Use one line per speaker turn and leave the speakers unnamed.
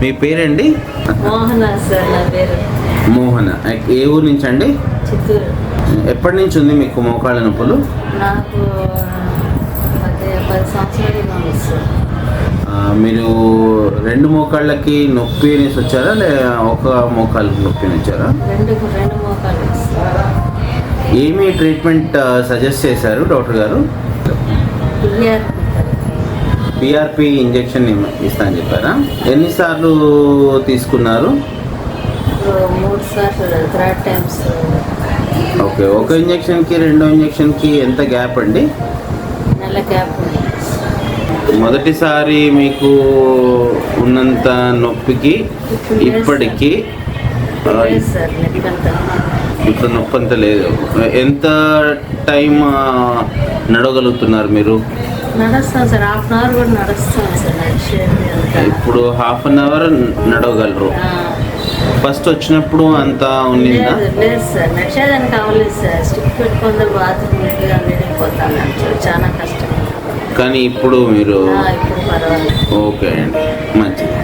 మీ పేరండి?
మోహన సార్ నా పేరు.
మోహన. ఏ ఊరు నుంచి అండి
చిత్తూరు.
ఎప్పటి నుంచి ఉంది మీకు మోకాళ్ళ నొప్పులు?
నాకు పది
మీరు రెండు మోకాళ్ళకి నొప్పి అనేసి వచ్చారా? లే ఒక మోకాళ్ళకి నొప్పి అని వచ్చారా? ఏమి ట్రీట్మెంట్ సజెస్ట్ చేశారు డాక్టర్ గారు? పిఆర్పి ఇంజెక్షన్ ఇస్తా అని చెప్పారా? ఎన్నిసార్లు తీసుకున్నారు? ఓకే ఒక ఇంజెక్షన్కి రెండో ఇంజెక్షన్కి ఎంత గ్యాప్ అండి? మొదటిసారి మీకు ఉన్నంత నొప్పికి ఇప్పటికి ఇప్పుడు నొప్పి అంత లేదు. ఎంత టైం నడవగలుగుతున్నారు మీరు?
నడుస్తాం సార్. హాఫ్ అన్ అవర్ కూడా నడుస్తాం సార్.
ఇప్పుడు హాఫ్ అన్ అవర్ నడవగలరు. ఫస్ట్ వచ్చినప్పుడు అంత ఉన్నిందా?
లేదు సార్. నడిచేదానికి అవ్వలేదు సార్. స్టిక్ బాత్రూమ్ నీట్గా వెళ్ళిపోతాను నడిచేది చాలా కష్టం.
కానీ ఇప్పుడు మీరు ఓకే అండి. మంచిది.